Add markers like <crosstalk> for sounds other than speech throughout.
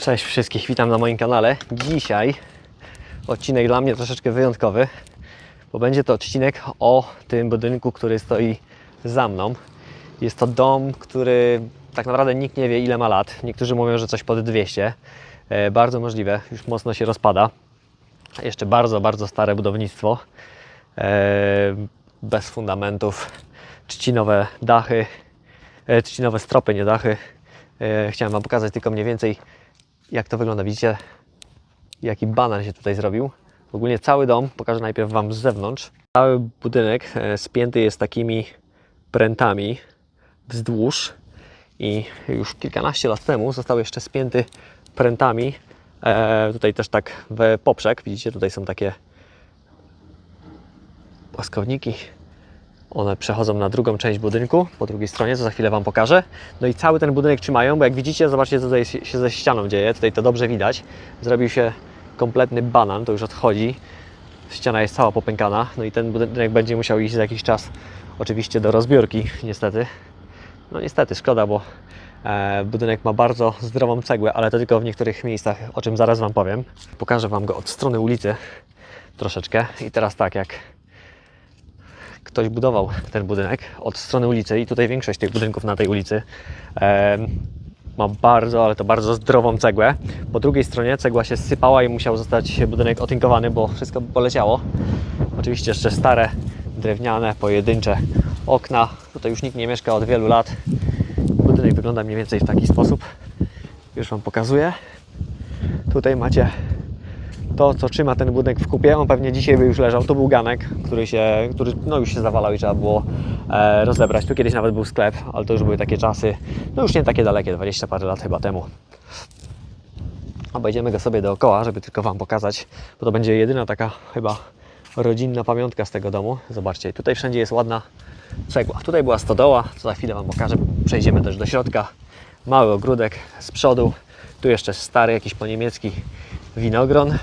Cześć wszystkich, witam na moim kanale. Dzisiaj odcinek dla mnie troszeczkę wyjątkowy, bo będzie to odcinek o tym budynku, który stoi za mną. Jest to dom, który tak naprawdę nikt nie wie ile ma lat. Niektórzy mówią, że coś pod 200. E, bardzo możliwe, już mocno się rozpada. Jeszcze bardzo, bardzo stare budownictwo. E, bez fundamentów, trzcinowe dachy, e, trzcinowe stropy, nie dachy. Chciałem Wam pokazać tylko mniej więcej jak to wygląda. Widzicie, jaki banan się tutaj zrobił. Ogólnie cały dom pokażę najpierw Wam z zewnątrz. Cały budynek e, spięty jest takimi prętami wzdłuż i już kilkanaście lat temu został jeszcze spięty prętami. E, tutaj też tak w poprzek. Widzicie, tutaj są takie płaskowniki. One przechodzą na drugą część budynku, po drugiej stronie, co za chwilę Wam pokażę. No i cały ten budynek trzymają, bo jak widzicie, zobaczcie, co tutaj się ze ścianą dzieje. Tutaj to dobrze widać. Zrobił się kompletny banan, to już odchodzi. Ściana jest cała popękana, no i ten budynek będzie musiał iść za jakiś czas oczywiście do rozbiórki, niestety. No niestety, szkoda, bo e, budynek ma bardzo zdrową cegłę, ale to tylko w niektórych miejscach, o czym zaraz Wam powiem. Pokażę Wam go od strony ulicy troszeczkę. I teraz tak, jak ktoś budował ten budynek od strony ulicy i tutaj większość tych budynków na tej ulicy em, ma bardzo, ale to bardzo zdrową cegłę. Po drugiej stronie cegła się sypała i musiał zostać budynek otynkowany, bo wszystko poleciało. Oczywiście jeszcze stare, drewniane, pojedyncze okna. Tutaj już nikt nie mieszka od wielu lat. Budynek wygląda mniej więcej w taki sposób. Już Wam pokazuję. Tutaj macie to, co trzyma ten budynek w kupie. On pewnie dzisiaj by już leżał. To był ganek, który, się, który no już się zawalał i trzeba było e, rozebrać. Tu kiedyś nawet był sklep, ale to już były takie czasy, no już nie takie dalekie, 20 parę lat chyba temu. Obejdziemy go sobie dookoła, żeby tylko Wam pokazać, bo to będzie jedyna taka chyba rodzinna pamiątka z tego domu. Zobaczcie, tutaj wszędzie jest ładna cegła. Tutaj była stodoła, co za chwilę Wam pokażę. Przejdziemy też do środka. Mały ogródek z przodu. Tu jeszcze stary, jakiś po niemiecki winogron.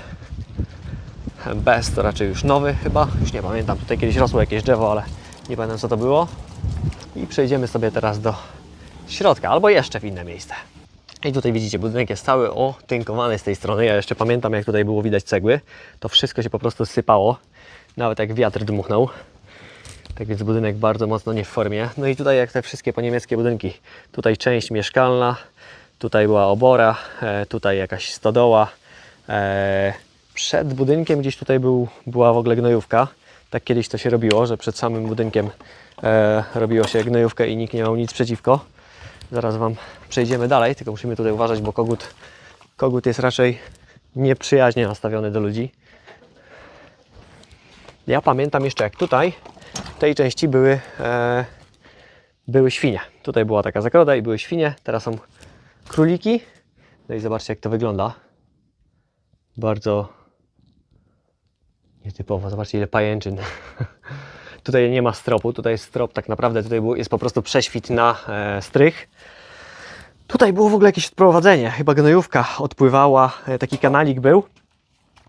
Bez to raczej już nowy chyba, już nie pamiętam. Tutaj kiedyś rosło jakieś drzewo, ale nie pamiętam co to było. I przejdziemy sobie teraz do środka, albo jeszcze w inne miejsce. I tutaj widzicie, budynek jest cały otynkowany z tej strony. Ja jeszcze pamiętam, jak tutaj było widać cegły. To wszystko się po prostu sypało, nawet jak wiatr dmuchnął. Tak więc budynek bardzo mocno nie w formie. No i tutaj jak te wszystkie poniemieckie budynki. Tutaj część mieszkalna, tutaj była obora, e, tutaj jakaś stodoła. Przed budynkiem gdzieś tutaj był, była w ogóle gnojówka. Tak kiedyś to się robiło, że przed samym budynkiem e, robiło się gnojówkę i nikt nie miał nic przeciwko. Zaraz Wam przejdziemy dalej, tylko musimy tutaj uważać, bo kogut, kogut jest raczej nieprzyjaźnie nastawiony do ludzi. Ja pamiętam jeszcze jak tutaj, w tej części były, e, były świnie. Tutaj była taka zagroda i były świnie, teraz są króliki. No i zobaczcie jak to wygląda. Bardzo nietypowo. Zobaczcie ile pajęczyn. <laughs> tutaj nie ma stropu, tutaj jest strop tak naprawdę, tutaj jest po prostu prześwit na e, strych. Tutaj było w ogóle jakieś odprowadzenie, chyba gnojówka odpływała, e, taki kanalik był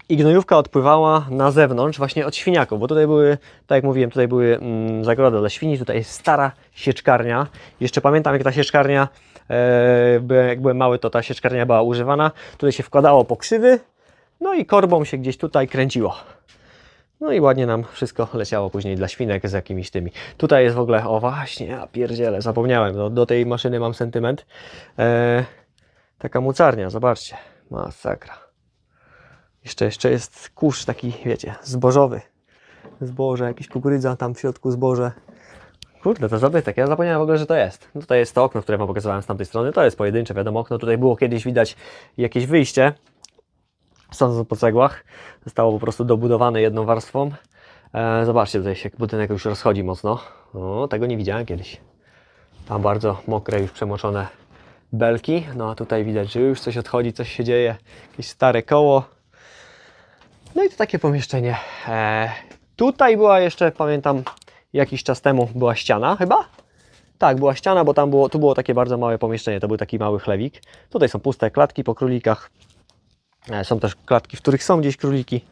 i gnojówka odpływała na zewnątrz właśnie od świniaków, bo tutaj były, tak jak mówiłem, tutaj były mm, zagrody dla świni, tutaj jest stara sieczkarnia. Jeszcze pamiętam jak ta sieczkarnia, e, jak byłem mały, to ta sieczkarnia była używana. Tutaj się wkładało pokrzywy, no i korbą się gdzieś tutaj kręciło. No i ładnie nam wszystko leciało później dla świnek z jakimiś tymi. Tutaj jest w ogóle, o właśnie, ja pierdzielę, zapomniałem, do, do tej maszyny mam sentyment. E, taka mucarnia, zobaczcie, masakra. Jeszcze, jeszcze jest kurz taki, wiecie, zbożowy. Zboże, jakieś kukurydza, tam w środku zboże. Kurde, to zabytek. Ja zapomniałem w ogóle, że to jest. No tutaj jest to okno, które Wam pokazywałem z tamtej strony. To jest pojedyncze, wiadomo, okno. Tutaj było kiedyś widać jakieś wyjście. Sądząc po cegłach. Zostało po prostu dobudowane jedną warstwą. E, zobaczcie, tutaj się budynek już rozchodzi mocno. O, tego nie widziałem kiedyś. Tam bardzo mokre, już przemoczone belki. No a tutaj widać, że już coś odchodzi, coś się dzieje. Jakieś stare koło. No i to takie pomieszczenie. E, tutaj była jeszcze, pamiętam, jakiś czas temu była ściana chyba? Tak, była ściana, bo tam było, tu było takie bardzo małe pomieszczenie, to był taki mały chlewik. Tutaj są puste klatki po królikach. E, są też klatki, w których są gdzieś króliki.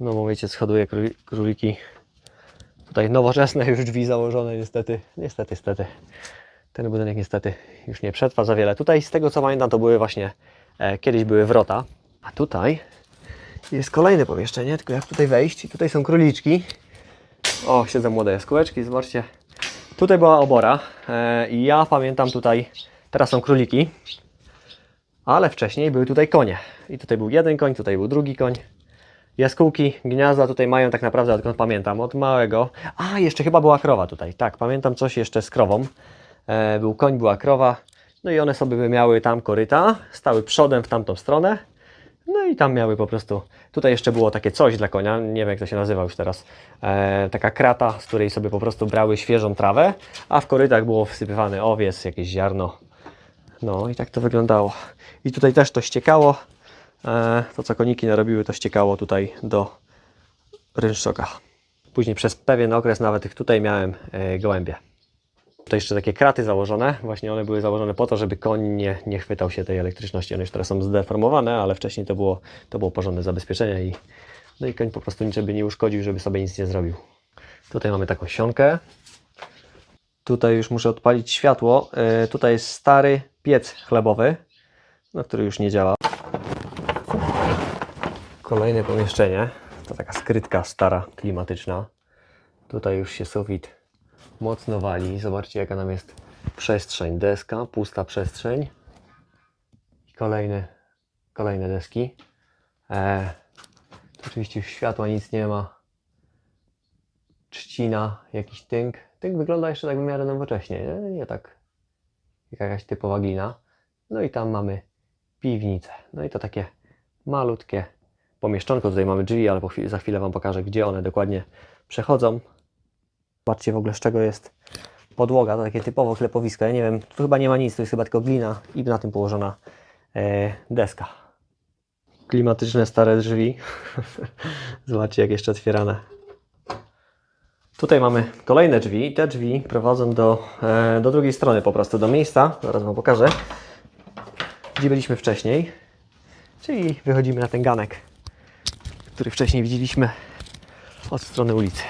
No bo wiecie, schoduje króli- króliki. Tutaj nowoczesne już drzwi założone niestety. Niestety, niestety. Ten budynek niestety już nie przetrwa za wiele. Tutaj z tego co pamiętam to były właśnie E, kiedyś były wrota, a tutaj jest kolejne pomieszczenie, tylko jak tutaj wejść? I tutaj są króliczki. O, siedzą młode jaskółeczki, zobaczcie. Tutaj była obora e, i ja pamiętam tutaj, teraz są króliki, ale wcześniej były tutaj konie. I tutaj był jeden koń, tutaj był drugi koń. Jaskółki, gniazda tutaj mają tak naprawdę, odkąd pamiętam, od małego. A, jeszcze chyba była krowa tutaj. Tak, pamiętam coś jeszcze z krową. E, był koń, była krowa. No i one sobie miały tam koryta, stały przodem w tamtą stronę. No i tam miały po prostu. Tutaj jeszcze było takie coś dla konia, nie wiem jak to się nazywa już teraz. E, taka krata, z której sobie po prostu brały świeżą trawę, a w korytach było wsypywany owiec, jakieś ziarno. No i tak to wyglądało. I tutaj też to ściekało. E, to co koniki narobiły, to ściekało tutaj do rynszczoka. Później przez pewien okres nawet ich tutaj miałem e, gołębie. Tutaj jeszcze takie kraty założone. Właśnie one były założone po to, żeby koń nie, nie chwytał się tej elektryczności. One już teraz są zdeformowane, ale wcześniej to było, to było porządne zabezpieczenie i, no i koń po prostu niczego nie uszkodził, żeby sobie nic nie zrobił. Tutaj mamy taką sionkę. Tutaj już muszę odpalić światło. E, tutaj jest stary piec chlebowy, no, który już nie działa. Kolejne pomieszczenie. To taka skrytka stara, klimatyczna. Tutaj już się sufit mocno wali. Zobaczcie, jaka nam jest przestrzeń. Deska, pusta przestrzeń. Kolejne, kolejne deski. E, oczywiście już światła nic nie ma. Trzcina, jakiś tynk. Tynk wygląda jeszcze tak w miarę nowocześnie, nie, nie tak jakaś typowa glina. No i tam mamy piwnicę. No i to takie malutkie pomieszczonko. Tutaj mamy drzwi, ale chwili, za chwilę Wam pokażę, gdzie one dokładnie przechodzą. Zobaczcie w ogóle, z czego jest podłoga. To takie typowo chlepowisko. Ja nie wiem, tu chyba nie ma nic, to jest chyba tylko glina i na tym położona e, deska. Klimatyczne stare drzwi. <laughs> Zobaczcie, jak jeszcze otwierane. Tutaj mamy kolejne drzwi. Te drzwi prowadzą do, e, do drugiej strony, po prostu do miejsca. Zaraz Wam pokażę, gdzie byliśmy wcześniej. Czyli wychodzimy na ten ganek, który wcześniej widzieliśmy od strony ulicy.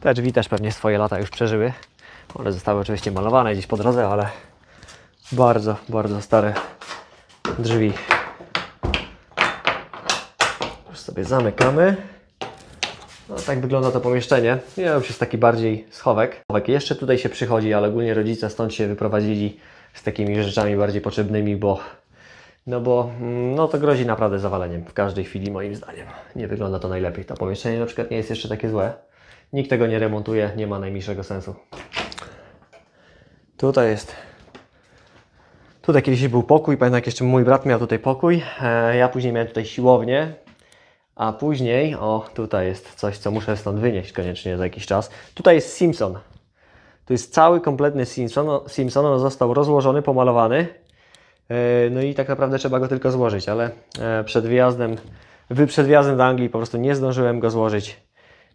Te drzwi też pewnie swoje lata już przeżyły. One zostały oczywiście malowane gdzieś po drodze, ale bardzo, bardzo stare drzwi. Już sobie zamykamy. No, tak wygląda to pomieszczenie. Nie, już jest taki bardziej schowek. schowek. Jeszcze tutaj się przychodzi, ale ogólnie rodzice stąd się wyprowadzili z takimi rzeczami bardziej potrzebnymi, bo no bo mm, no to grozi naprawdę zawaleniem w każdej chwili moim zdaniem. Nie wygląda to najlepiej. To pomieszczenie na przykład nie jest jeszcze takie złe. Nikt tego nie remontuje, nie ma najmniejszego sensu. Tutaj jest. Tutaj kiedyś był pokój, pamiętam jak jeszcze mój brat miał tutaj pokój. E, ja później miałem tutaj siłownię. A później, o tutaj jest coś, co muszę stąd wynieść koniecznie za jakiś czas. Tutaj jest Simpson. Tu jest cały kompletny Simpson. Simpson on został rozłożony, pomalowany. E, No i tak naprawdę trzeba go tylko złożyć, ale e, przed wyjazdem, wy- przed wyjazdem do Anglii po prostu nie zdążyłem go złożyć.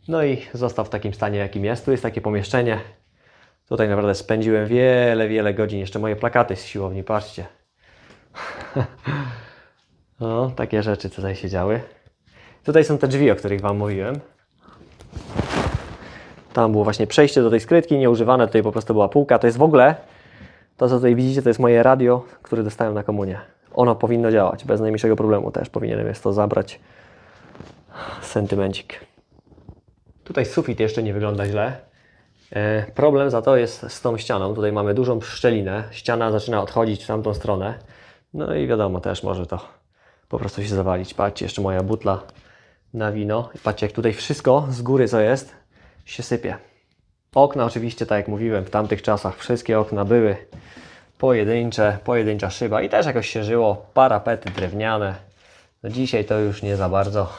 No i został w takim stanie, jakim jest. Tu jest takie pomieszczenie. Tutaj naprawdę spędziłem wiele, wiele godzin. Jeszcze moje plakaty z siłowni, patrzcie. <laughs> No, takie rzeczy tutaj się działy. Tutaj są te drzwi, o których Wam mówiłem. Tam było właśnie przejście do tej skrytki, nieużywane. Tutaj po prostu była półka. To jest w ogóle, to co tutaj widzicie, to jest moje radio, które dostałem na komunię. Ono powinno działać, bez najmniejszego problemu też. Powinienem jest to zabrać. Sentymencik. Tutaj sufit jeszcze nie wygląda źle. E, problem za to jest z tą ścianą. Tutaj mamy dużą szczelinę. Ściana zaczyna odchodzić w tamtą stronę. No i wiadomo, też może to po prostu się zawalić. Patrzcie, jeszcze moja butla na wino. Patrzcie, jak tutaj wszystko z góry co jest, się sypie. Okna oczywiście, tak jak mówiłem, w tamtych czasach wszystkie okna były pojedyncze, pojedyncza szyba i też jakoś się żyło. Parapety drewniane. No dzisiaj to już nie za bardzo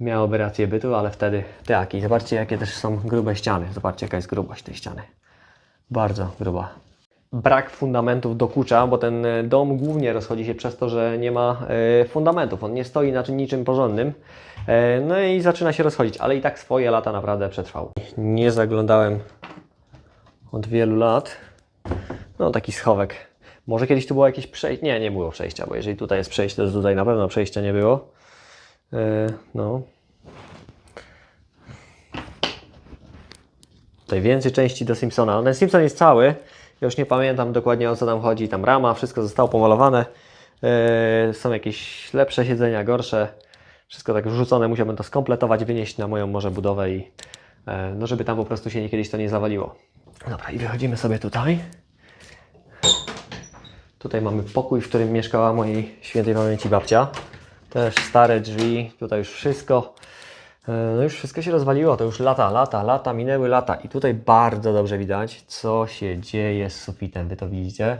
miałoby rację bytu, ale wtedy tak. I zobaczcie, jakie też są grube ściany. Zobaczcie, jaka jest grubość tej ściany. Bardzo gruba. Brak fundamentów dokucza, bo ten e, dom głównie rozchodzi się przez to, że nie ma e, fundamentów. On nie stoi na czym- niczym porządnym. E, no i zaczyna się rozchodzić, ale i tak swoje lata naprawdę przetrwał. Nie zaglądałem od wielu lat. No, taki schowek. Może kiedyś tu było jakieś przejście. Nie, nie było przejścia, bo jeżeli tutaj jest przejście, to tutaj na pewno przejścia nie było. No. Tutaj więcej części do Simpsona. Ten Simpson jest cały. Ja już nie pamiętam dokładnie o co tam chodzi. Tam rama, wszystko zostało pomalowane. Yy, są jakieś lepsze siedzenia, gorsze. Wszystko tak wrzucone, musiałbym to skompletować, wynieść na moją może budowę i yy, no żeby tam po prostu się nie, kiedyś to nie zawaliło. Dobra, i wychodzimy sobie tutaj. Tutaj mamy pokój, w którym mieszkała mojej świętej pamięci babcia. Też stare drzwi, tutaj już wszystko. E, No już wszystko się rozwaliło, to już lata, lata, lata, minęły lata. I tutaj bardzo dobrze widać, co się dzieje z sufitem. Wy to widzicie?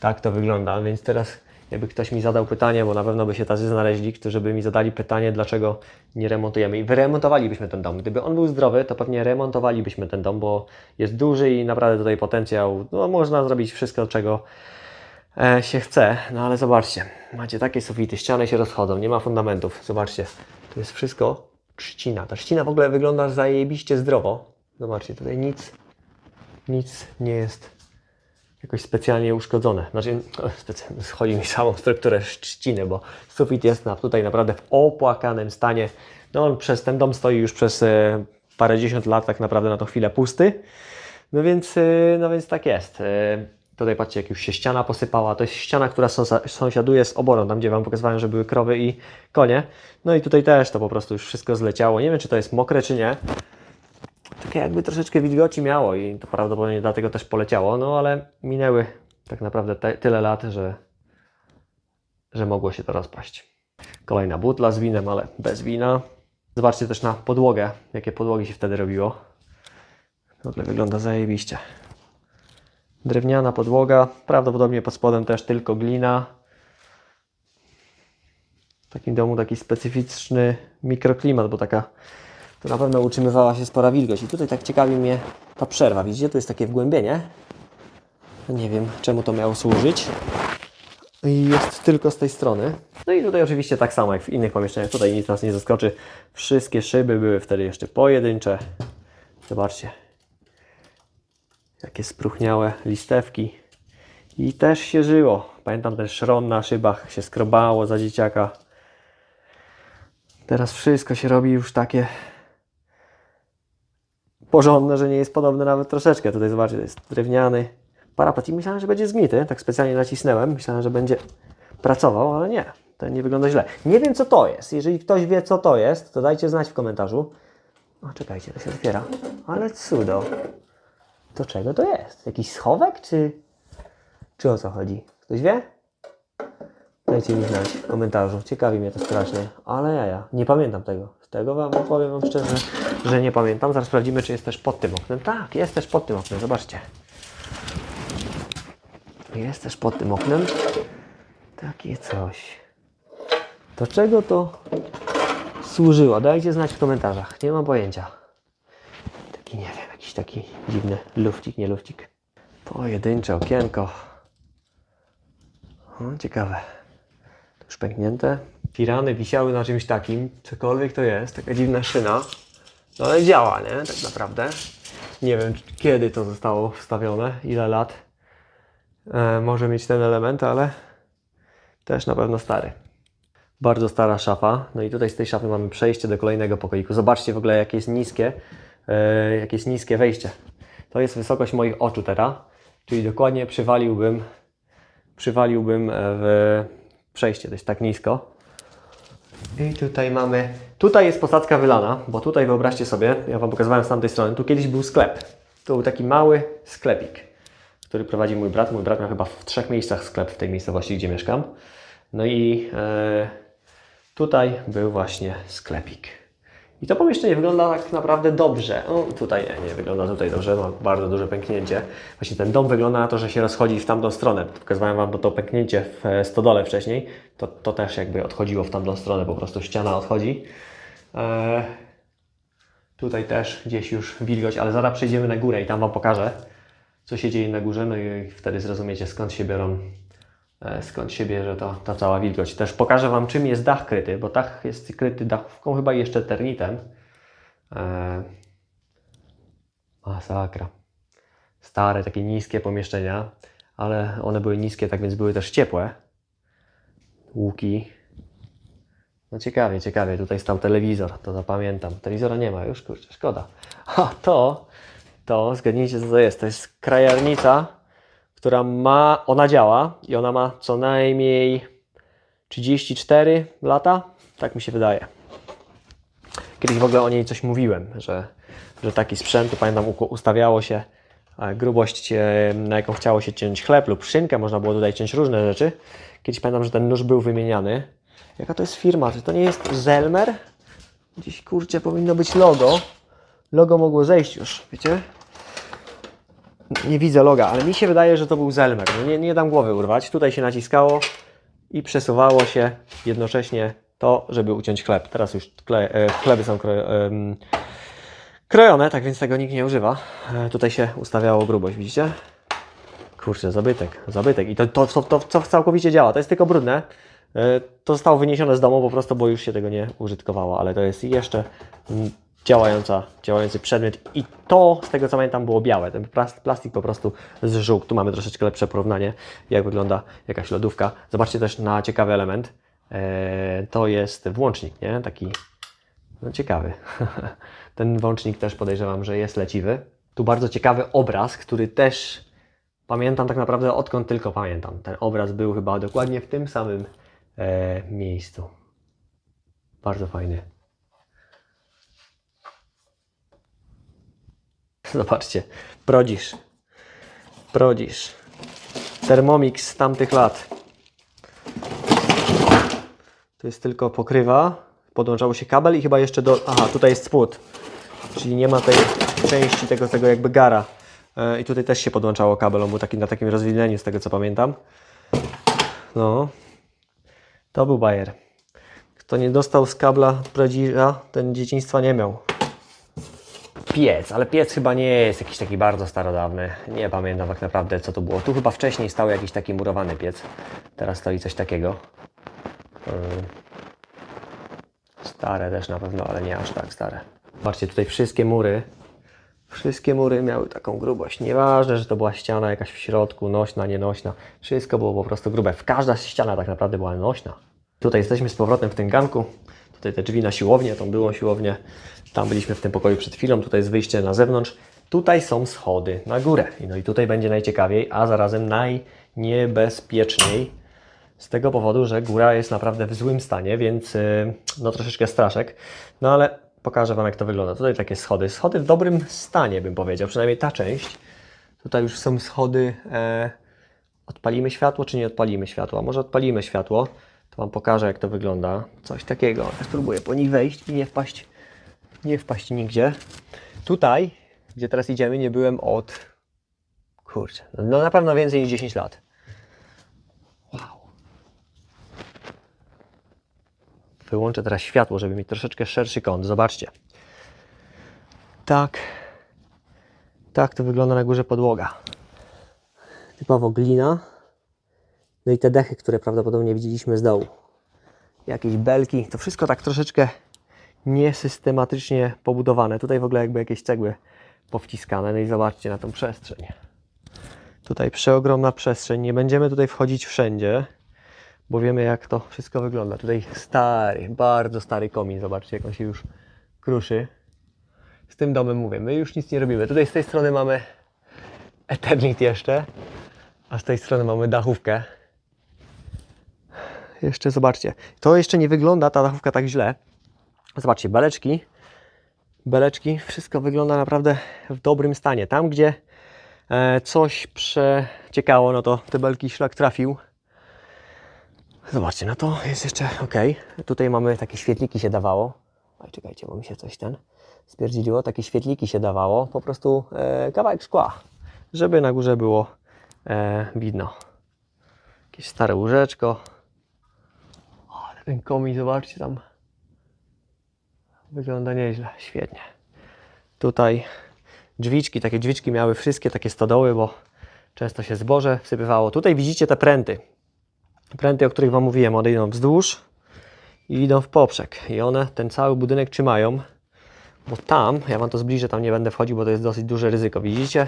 Tak to wygląda, więc teraz jakby ktoś mi zadał pytanie, bo na pewno by się tacy znaleźli, którzy by mi zadali pytanie, dlaczego nie remontujemy. I wyremontowalibyśmy ten dom. Gdyby on był zdrowy, to pewnie remontowalibyśmy ten dom, bo jest duży i naprawdę tutaj potencjał, no można zrobić wszystko, czego e, się chce. No ale zobaczcie, macie takie sufity, ściany się rozchodzą, nie ma fundamentów. Zobaczcie, to jest wszystko trzcina. Ta trzcina w ogóle wygląda zajebiście zdrowo. Zobaczcie, tutaj nic, nic nie jest jakoś specjalnie uszkodzone. Znaczy, specjalnie, chodzi mi samą strukturę trzciny, bo sufit jest na, tutaj naprawdę w opłakanym stanie. No on przez ten dom stoi już przez e, parędziesiąt lat tak naprawdę na tą chwilę pusty. No więc, e, no więc tak jest. Tutaj patrzcie, jak już się ściana posypała. To jest ściana, która sąsiaduje z oborą, tam gdzie Wam pokazywałem, że były krowy i konie. No i tutaj też to po prostu już wszystko zleciało. Nie wiem, czy to jest mokre, czy nie. Takie jakby troszeczkę wilgoci miało i to prawdopodobnie dlatego też poleciało, no ale minęły tak naprawdę te, tyle lat, że, że mogło się to rozpaść. Kolejna butla z winem, ale bez wina. Zobaczcie też na podłogę, jakie podłogi się wtedy robiło. W ogóle wygląda zajebiście. Drewniana podłoga, prawdopodobnie pod spodem też tylko glina. W takim domu taki specyficzny mikroklimat, bo taka to na pewno utrzymywała się spora wilgoć. I tutaj tak ciekawi mnie ta przerwa. Widzicie, tu jest takie wgłębienie. Nie wiem, czemu to miało służyć. I jest tylko z tej strony. No i tutaj oczywiście tak samo jak w innych pomieszczeniach. Tutaj nic nas nie zaskoczy. Wszystkie szyby były wtedy jeszcze pojedyncze. Zobaczcie, jakie spruchniałe listewki. I też się żyło. Pamiętam ten szron na szybach się skrobało za dzieciaka. Teraz wszystko się robi już takie porządne, że nie jest podobne nawet troszeczkę. Tutaj zobaczcie, to jest drewniany parapet i myślałem, że będzie zgnity. Tak specjalnie nacisnąłem. Myślałem, że będzie pracował, ale nie. To nie wygląda źle. Nie wiem, co to jest. Jeżeli ktoś wie, co to jest, to dajcie znać w komentarzu. O, czekajcie, to się otwiera. Ale cudo. To czego to jest? Jakiś schowek, czy, czy o co chodzi? Ktoś wie? Dajcie mi znać w komentarzu. Ciekawi mnie to strasznie. Ale ja, ja nie pamiętam tego. Z tego wam powiem wam szczerze, że nie pamiętam. Zaraz sprawdzimy, czy jest też pod tym oknem. Tak, jest też pod tym oknem. Zobaczcie. Jest też pod tym oknem. Takie coś. Do czego to służyło? Dajcie znać w komentarzach. Nie mam pojęcia. Taki, nie jakiś taki dziwny lufcik, nie lufcik. Pojedyncze okienko. O, ciekawe. To już pęknięte. Firany wisiały na czymś takim, cokolwiek to jest, taka dziwna szyna. No ale działa, nie? Tak naprawdę. Nie wiem, kiedy to zostało wstawione, ile lat e, może mieć ten element, ale też na pewno stary. Bardzo stara szafa. No i tutaj z tej szafy mamy przejście do kolejnego pokoiku. Zobaczcie w ogóle, jakie jest niskie, e, jakie jest niskie wejście. To jest wysokość moich oczu teraz, czyli dokładnie przywaliłbym, przywaliłbym e, w przejście, to jest tak nisko. I tutaj mamy, tutaj jest posadzka wylana, bo tutaj wyobraźcie sobie, ja Wam pokazywałem z tamtej strony, tu kiedyś był sklep. Tu był taki mały sklepik, który prowadzi mój brat. Mój brat miał chyba w trzech miejscach sklep w tej miejscowości, gdzie mieszkam. No i e, tutaj był właśnie sklepik. I to pomieszczenie wygląda tak naprawdę dobrze. O, tutaj nie, nie wygląda tutaj dobrze, ma bardzo duże pęknięcie. Właśnie ten dom wygląda na to, że się rozchodzi w tamtą stronę. Pokazywałem Wam to pęknięcie w e, stodole wcześniej. To, to też jakby odchodziło w tamtą stronę, po prostu ściana odchodzi. E, tutaj też gdzieś już wilgoć, ale zaraz przejdziemy na górę i tam Wam pokażę, co się dzieje na górze, no i wtedy zrozumiecie skąd się biorą skąd się bierze to, ta cała wilgoć. Też pokażę Wam, czym jest dach kryty, bo dach jest kryty dachówką, chyba jeszcze ternitem. E, masakra. Stare, takie niskie pomieszczenia, ale one były niskie, tak więc były też ciepłe. Łuki. No ciekawie, ciekawie. Tutaj stał telewizor, to zapamiętam. Telewizora nie ma już, kurczę, szkoda. A to, to, zgadnijcie co to jest. To jest krajarnica, która ma, ona działa i ona ma co najmniej 34 lata, tak mi się wydaje. Kiedyś w ogóle o niej coś mówiłem, że, że taki sprzęt, pamiętam, ustawiało się e, grubość, e, na jaką chciało się ciąć chleb lub szynkę, można było tutaj ciąć różne rzeczy. Kiedyś pamiętam, że ten nóż był wymieniany. Jaka to jest firma? Czy to nie jest Zelmer? Gdzieś kurczę powinno być logo. Logo mogło zejść już, wiecie? Nie widzę loga, ale mi się wydaje, że to był Zelmer. No nie, nie dam głowy urwać. Tutaj się naciskało i przesuwało się jednocześnie to, żeby uciąć chleb. Teraz już kle, e, chleby są krojone, tak więc tego nikt nie używa. E, tutaj się ustawiało grubość, widzicie? Kurczę, zabytek, zabytek. I to, to, to, to, to całkowicie działa. To jest tylko brudne. E, To zostało wyniesione z domu po prostu, bo już się tego nie użytkowało, ale to jest jeszcze działająca, działający przedmiot i to, z tego co pamiętam, było białe. Ten plas- plastik po prostu zżółkł. Tu mamy troszeczkę lepsze porównanie, jak wygląda jakaś lodówka. Zobaczcie też na ciekawy element. E, To jest włącznik, nie? Taki no ciekawy. <laughs> Ten włącznik też podejrzewam, że jest leciwy. Tu bardzo ciekawy obraz, który też pamiętam tak naprawdę odkąd tylko pamiętam. Ten obraz był chyba dokładnie w tym samym e, miejscu. Bardzo fajny. <laughs> Zobaczcie, Prodzisz. Prodzisz. Thermomix z tamtych lat. To jest tylko pokrywa. Podłączało się kabel i chyba jeszcze do. Aha, tutaj jest spód. Czyli nie ma tej części tego, tego jakby gara. E, I tutaj też się podłączało kabel. On był taki, na takim rozwidleniu, z tego co pamiętam. No. To był bajer. Kto nie dostał z kabla Prodzisza, ten dzieciństwa nie miał. Piec, ale piec chyba nie jest jakiś taki bardzo starodawny. Nie pamiętam tak naprawdę co to było. Tu chyba wcześniej stał jakiś taki murowany piec. Teraz stoi coś takiego. Yy. Stare też na pewno, ale nie aż tak stare. Zobaczcie, tutaj wszystkie mury, wszystkie mury miały taką grubość. Nieważne, że to była ściana jakaś w środku, nośna, nienośna. Wszystko było po prostu grube. Każda ściana tak naprawdę była nośna. Tutaj jesteśmy z powrotem w tym ganku. Tutaj te drzwi na siłownię, tą byłą siłownię. Tam byliśmy w tym pokoju przed chwilą. Tutaj jest wyjście na zewnątrz. Tutaj są schody na górę. No i tutaj będzie najciekawiej, a zarazem najniebezpieczniej. Z tego powodu, że góra jest naprawdę w złym stanie, więc yy, no troszeczkę straszek. No ale pokażę Wam jak to wygląda. Tutaj takie schody. Schody w dobrym stanie bym powiedział, przynajmniej ta część. Tutaj już są schody. E, odpalimy światło, czy nie odpalimy światła? Może odpalimy światło. To Wam pokażę jak to wygląda. Coś takiego. Ja spróbuję po nich wejść i nie wpaść, nie wpaść nigdzie. Tutaj, gdzie teraz idziemy, nie byłem od... Kurczę, no na pewno więcej niż 10 lat. Wow. Wyłączę teraz światło, żeby mieć troszeczkę szerszy kąt. Zobaczcie. Tak. Tak to wygląda na górze podłoga. Typowo glina. No i te dechy, które prawdopodobnie widzieliśmy z dołu. Jakieś belki. To wszystko tak troszeczkę niesystematycznie pobudowane. Tutaj w ogóle jakby jakieś cegły powciskane. No i zobaczcie na tą przestrzeń. Tutaj przeogromna przestrzeń. Nie będziemy tutaj wchodzić wszędzie bo wiemy jak to wszystko wygląda. Tutaj stary, bardzo stary komin, zobaczcie jak on się już kruszy. Z tym domem mówię, my już nic nie robimy. Tutaj z tej strony mamy Eternit jeszcze, a z tej strony mamy dachówkę. Jeszcze zobaczcie, to jeszcze nie wygląda ta dachówka tak źle. Zobaczcie, beleczki, beleczki, wszystko wygląda naprawdę w dobrym stanie. Tam gdzie e, coś przeciekało, no to te belki szlak trafił. Zobaczcie, no to jest jeszcze ok. Tutaj mamy takie świetliki się dawało. Oj, czekajcie, bo mi się coś ten spierdziliło. Takie świetliki się dawało, po prostu e, kawałek szkła, żeby na górze było e, widno. Jakieś stare łóżeczko. O, ale zobaczcie tam. Wygląda nieźle, świetnie. Tutaj drzwiczki, takie drzwiczki miały wszystkie takie stodoły, bo często się zboże wsypywało. Tutaj widzicie te pręty. Pręty, o których Wam mówiłem, one idą wzdłuż i idą w poprzek. I one ten cały budynek trzymają, bo tam, ja Wam to zbliżę, tam nie będę wchodził, bo to jest dosyć duże ryzyko. Widzicie?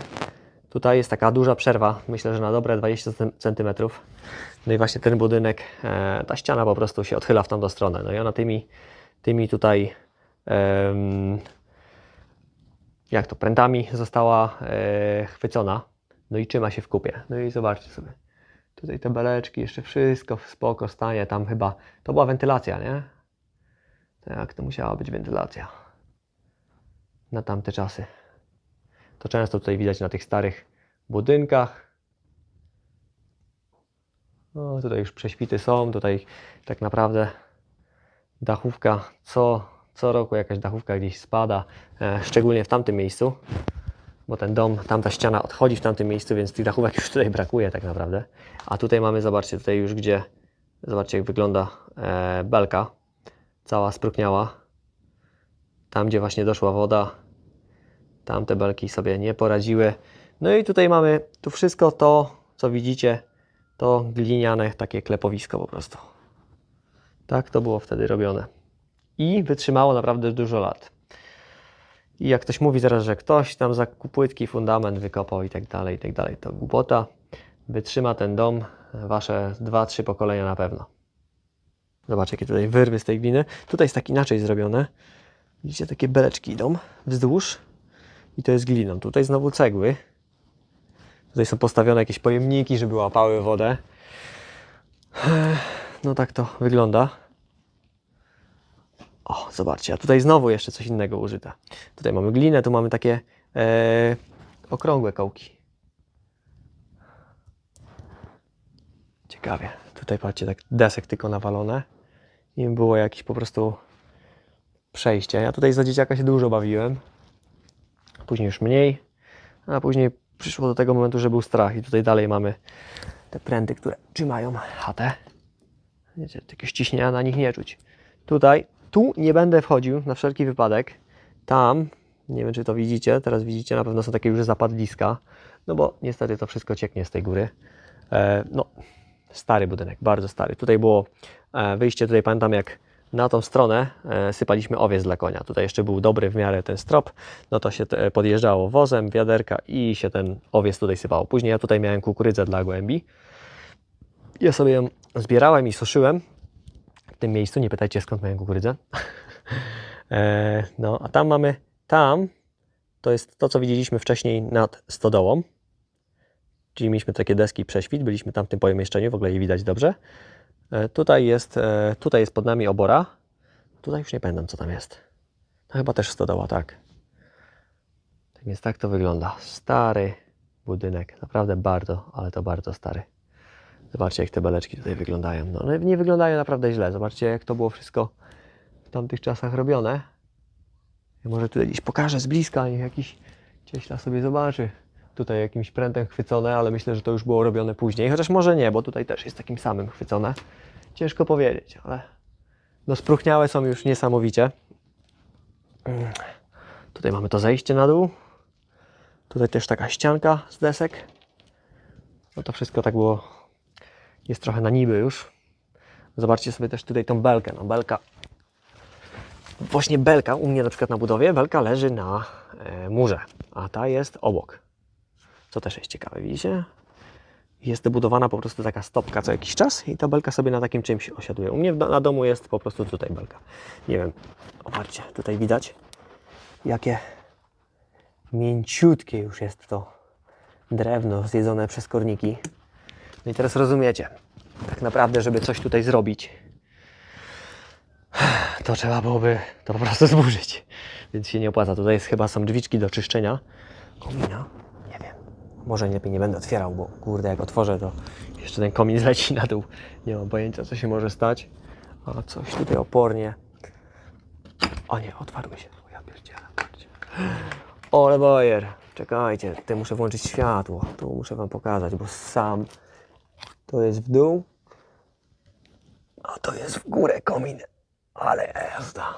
Tutaj jest taka duża przerwa, myślę, że na dobre 20 cm. No i właśnie ten budynek, e, ta ściana po prostu się odchyla w tamtą stronę. No i ona tymi, tymi tutaj, jak to, prętami została e, chwycona. No i trzyma się w kupie. No i zobaczcie sobie. Tutaj te beleczki, jeszcze wszystko w spoko stanie. Tam chyba to była wentylacja, nie? Tak, to musiała być wentylacja. Na tamte czasy. To często tutaj widać na tych starych budynkach. No, tutaj już prześwity są. Tutaj tak naprawdę dachówka co, co roku jakaś dachówka gdzieś spada, e, szczególnie w tamtym miejscu, bo ten dom, tamta ściana odchodzi w tamtym miejscu, więc tych dachówek już tutaj brakuje tak naprawdę. A tutaj mamy, zobaczcie, tutaj już gdzie, zobaczcie jak wygląda e, belka, cała spróchniała. Tam gdzie właśnie doszła woda, tam te belki sobie nie poradziły. No i tutaj mamy, tu wszystko to, co widzicie, to gliniane takie klepowisko po prostu. Tak to było wtedy robione. I wytrzymało naprawdę dużo lat. I jak ktoś mówi zaraz, że ktoś tam za płytki fundament wykopał i tak dalej, i tak dalej, to głupota. Wytrzyma ten dom wasze 2-3 pokolenia na pewno. Zobaczcie, jakie tutaj wyrwy z tej gliny. Tutaj jest tak inaczej zrobione. Widzicie, takie beleczki idą wzdłuż i to jest gliną. Tutaj znowu cegły. Tutaj są postawione jakieś pojemniki, żeby łapały wodę. No tak to wygląda. O, zobaczcie, a tutaj znowu jeszcze coś innego użyte. Tutaj mamy glinę, tu mamy takie e, okrągłe kołki. Ciekawie. Tutaj patrzcie, tak desek tylko nawalone. I było jakieś po prostu przejście. Ja tutaj za dzieciaka się dużo bawiłem. Później już mniej. A później przyszło do tego momentu, że był strach. I tutaj dalej mamy te pręty, które trzymają chatę. Wiecie, takie ściśnienia na nich nie czuć. Tutaj, tu nie będę wchodził na wszelki wypadek. Tam, nie wiem czy to widzicie, teraz widzicie, na pewno są takie już zapadliska. No bo niestety to wszystko cieknie z tej góry. E, no, stary budynek, bardzo stary. Tutaj było e, wyjście, tutaj pamiętam jak na tą stronę e, sypaliśmy owiec dla konia. Tutaj jeszcze był dobry w miarę ten strop, no to się te, podjeżdżało wozem, wiaderka i się ten owiec tutaj sypało. Później ja tutaj miałem kukurydzę dla głębi. Ja sobie ją zbierałem i suszyłem tym miejscu. Nie pytajcie skąd miałem kukurydzę. <laughs> e, no, a tam mamy, tam to jest to, co widzieliśmy wcześniej nad stodołą. Czyli mieliśmy takie deski prześwit, byliśmy tam w tym pomieszczeniu, w ogóle je widać dobrze. E, Tutaj jest, e, tutaj jest pod nami obora. Tutaj już nie pamiętam, co tam jest. To chyba też stodoła, tak. Tak więc tak to wygląda. Stary budynek. Naprawdę bardzo, ale to bardzo stary. Zobaczcie, jak te beleczki tutaj wyglądają. No, one nie wyglądają naprawdę źle. Zobaczcie, jak to było wszystko w tamtych czasach robione. Ja może tutaj gdzieś pokażę z bliska, niech jakiś cieśla sobie zobaczy. Tutaj jakimś prętem chwycone, ale myślę, że to już było robione później. Chociaż może nie, bo tutaj też jest takim samym chwycone. Ciężko powiedzieć, ale no spróchniałe są już niesamowicie. Tutaj mamy to zejście na dół. Tutaj też taka ścianka z desek. No to wszystko tak było, jest trochę na niby już. Zobaczcie sobie też tutaj tą belkę. No belka, właśnie belka, u mnie na przykład na budowie, belka leży na e, murze, a ta jest obok. Co też jest ciekawe, widzicie? Jest dobudowana po prostu taka stopka co jakiś czas i ta belka sobie na takim czymś osiaduje. U mnie na domu jest po prostu tutaj belka. Nie wiem, zobaczcie, tutaj widać jakie mięciutkie już jest to drewno zjedzone przez korniki. No i teraz rozumiecie, tak naprawdę, żeby coś tutaj zrobić, to trzeba byłoby to po prostu zburzyć. Więc się nie opłaca. Tutaj jest, chyba są drzwiczki do czyszczenia komina. Nie wiem. Może lepiej nie będę otwierał, bo kurde, jak otworzę, to jeszcze ten komin zleci na dół. Nie mam pojęcia, co się może stać. A coś tutaj opornie. O nie, otwarły się. O, ja pierdzielę. Ole bojer. Czekajcie, tutaj muszę włączyć światło. Tu muszę Wam pokazać, bo sam to jest w dół, a to jest w górę komin. Ale jazda.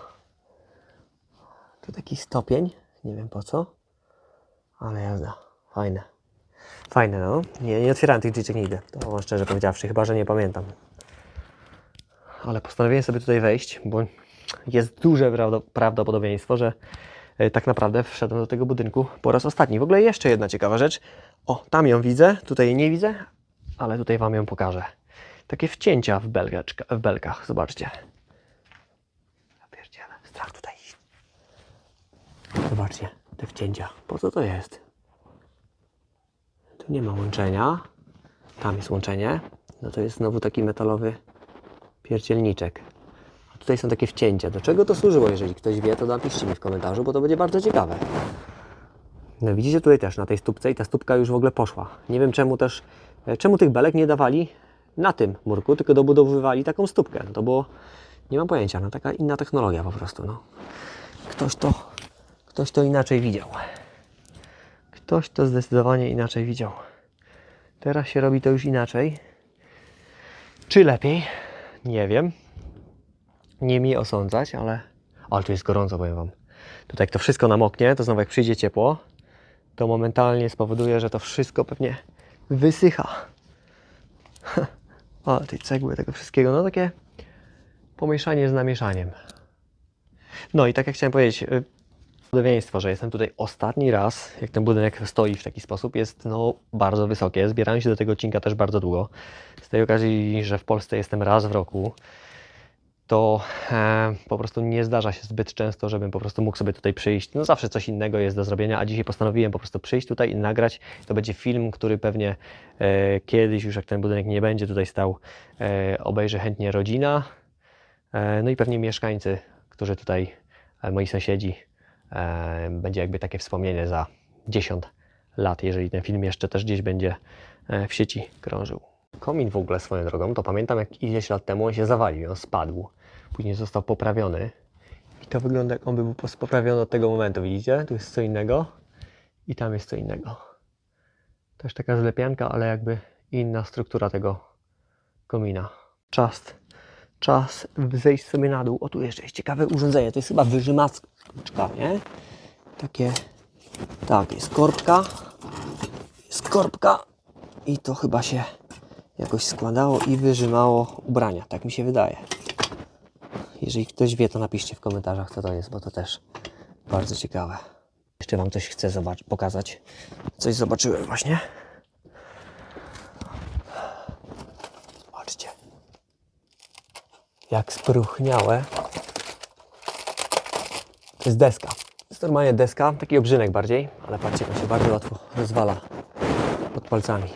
Tu taki stopień, nie wiem po co, ale jazda. Fajne. Fajne, no. Nie, nie otwierałem tych drzwiczek nigdy, to wam szczerze powiedziawszy, chyba że nie pamiętam. Ale postanowiłem sobie tutaj wejść, bo jest duże prawdo- prawdopodobieństwo, że e, tak naprawdę wszedłem do tego budynku po raz ostatni. W ogóle jeszcze jedna ciekawa rzecz. O, tam ją widzę, tutaj jej nie widzę, ale tutaj Wam ją pokażę. Takie wcięcia w, belgaczka, w belkach, zobaczcie. Ja pierdzielę, strach tutaj. Zobaczcie, te wcięcia. Po co to jest? Tu nie ma łączenia. Tam jest łączenie. No to jest znowu taki metalowy pierdzielniczek. A tutaj są takie wcięcia. Do czego to służyło? Jeżeli ktoś wie, to napiszcie mi w komentarzu, bo to będzie bardzo ciekawe. No widzicie tutaj też na tej stópce i ta stópka już w ogóle poszła. Nie wiem czemu też, czemu tych belek nie dawali na tym murku, tylko dobudowywali taką stópkę. To było, nie mam pojęcia, no taka inna technologia po prostu. No. Ktoś to, ktoś to inaczej widział. Ktoś to zdecydowanie inaczej widział. Teraz się robi to już inaczej. Czy lepiej? Nie wiem. Nie mi osądzać, ale. Ale tu jest gorąco, powiem Wam. Tutaj, jak to wszystko namoknie, to znowu jak przyjdzie ciepło, to momentalnie spowoduje, że to wszystko pewnie wysycha. <laughs> O, tej cegły, tego wszystkiego. No takie pomieszanie z namieszaniem. No i tak jak chciałem powiedzieć, y, Podobieństwo, że jestem tutaj ostatni raz, jak ten budynek stoi w taki sposób, jest no, bardzo wysokie. Zbierałem się do tego odcinka też bardzo długo. Z tej okazji, że w Polsce jestem raz w roku, to e, po prostu nie zdarza się zbyt często, żebym po prostu mógł sobie tutaj przyjść. No zawsze coś innego jest do zrobienia, a dzisiaj postanowiłem po prostu przyjść tutaj i nagrać. To będzie film, który pewnie e, kiedyś, już jak ten budynek nie będzie tutaj stał, e, obejrzy chętnie rodzina, e, no i pewnie mieszkańcy, którzy tutaj, e, moi sąsiedzi, e, będzie jakby takie wspomnienie za 10 lat, jeżeli ten film jeszcze też gdzieś będzie w sieci krążył. Komin w ogóle swoją drogą, to pamiętam jak ileś lat temu on się zawalił, on spadł, później został poprawiony i to wygląda jak on był poprawiony od tego momentu, widzicie? Tu jest co innego i tam jest co innego. Też taka zlepianka, ale jakby inna struktura tego komina. Czas, czas zejść sobie na dół. O, tu jeszcze jest ciekawe urządzenie, to jest chyba wyżymaczka, nie? Takie, tak, jest korbka, jest korbka i to chyba się jakoś składało i wyżymało ubrania, tak mi się wydaje. Jeżeli ktoś wie, to napiszcie w komentarzach, co to jest, bo to też bardzo ciekawe. Jeszcze Wam coś chcę pokazać. Coś zobaczyłem właśnie. Zobaczcie. Jak spróchniałe. To jest deska. To jest normalnie deska, taki obrzynek bardziej, ale patrzcie, on się bardzo łatwo rozwala pod palcami.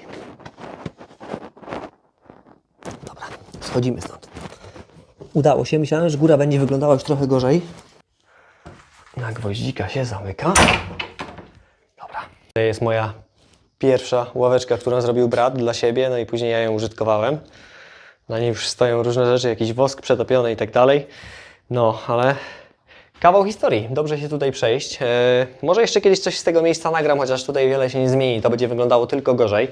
Dobra, schodzimy stąd. Udało się, myślałem, że góra będzie wyglądała już trochę gorzej. Na gwoździka się zamyka. Dobra. To jest moja pierwsza ławeczka, którą zrobił brat dla siebie, no i później ja ją użytkowałem. Na niej już stoją różne rzeczy, jakiś wosk przetopiony i tak dalej. No, ale kawał historii. Dobrze się tutaj przejść. E, może jeszcze kiedyś coś z tego miejsca nagram, chociaż tutaj wiele się nie zmieni. To będzie wyglądało tylko gorzej.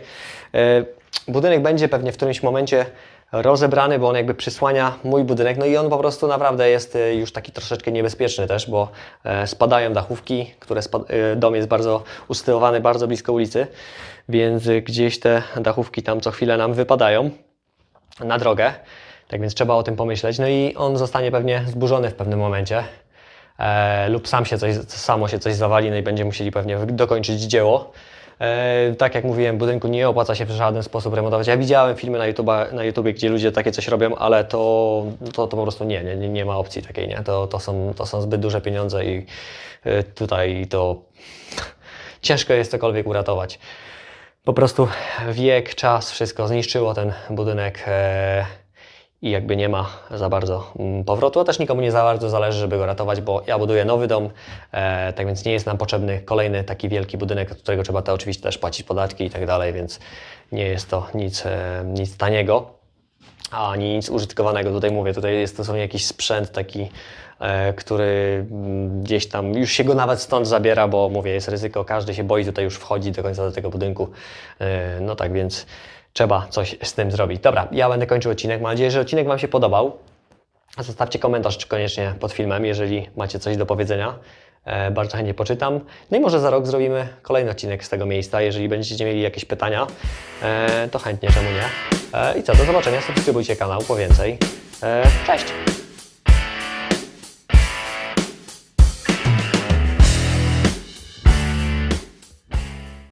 E, budynek będzie pewnie w którymś momencie rozebrany, bo on jakby przysłania mój budynek. No i on po prostu naprawdę jest e, już taki troszeczkę niebezpieczny też, bo e, spadają dachówki, które e, dom jest bardzo usytuowany bardzo blisko ulicy, więc e, gdzieś te dachówki tam co chwilę nam wypadają na drogę. Tak więc trzeba o tym pomyśleć. No i on zostanie pewnie zburzony w pewnym momencie. E, lub sam się coś, samo się coś zawali, no i będziemy musieli pewnie dokończyć dzieło. E, tak jak mówiłem, budynku nie opłaca się w żaden sposób remontować. Ja widziałem filmy na, YouTube'a, na YouTubie, gdzie ludzie takie coś robią, ale to, to, to po prostu nie, nie, nie- nie ma opcji takiej, nie? To, to, są, to są zbyt duże pieniądze i e, tutaj to <laughs> ciężko jest cokolwiek uratować. Po prostu wiek, czas, wszystko zniszczyło ten budynek e, i jakby nie ma za bardzo mm, powrotu, a też nikomu nie za bardzo zależy, żeby go ratować, bo ja buduję nowy dom, e, tak więc nie jest nam potrzebny kolejny taki wielki budynek, od którego trzeba to oczywiście też płacić podatki i tak dalej, więc nie jest to nic, e, nic taniego ani nic użytkowanego. Tutaj mówię, tutaj jest dosłownie jakiś sprzęt taki, e, który mm, gdzieś tam już się go nawet stąd zabiera, bo mówię, jest ryzyko, każdy się boi tutaj już wchodzi do końca do tego budynku. E, no tak więc trzeba coś z tym zrobić. Dobra, ja będę kończył odcinek. Mam nadzieję, że odcinek Wam się podobał. Zostawcie komentarz czy koniecznie pod filmem, jeżeli macie coś do powiedzenia. E, bardzo chętnie poczytam. No i może za rok zrobimy kolejny odcinek z tego miejsca. Jeżeli będziecie mieli jakieś pytania, e, to chętnie, czemu nie. E, I co, do zobaczenia. Subskrybujcie kanał po więcej. E, cześć!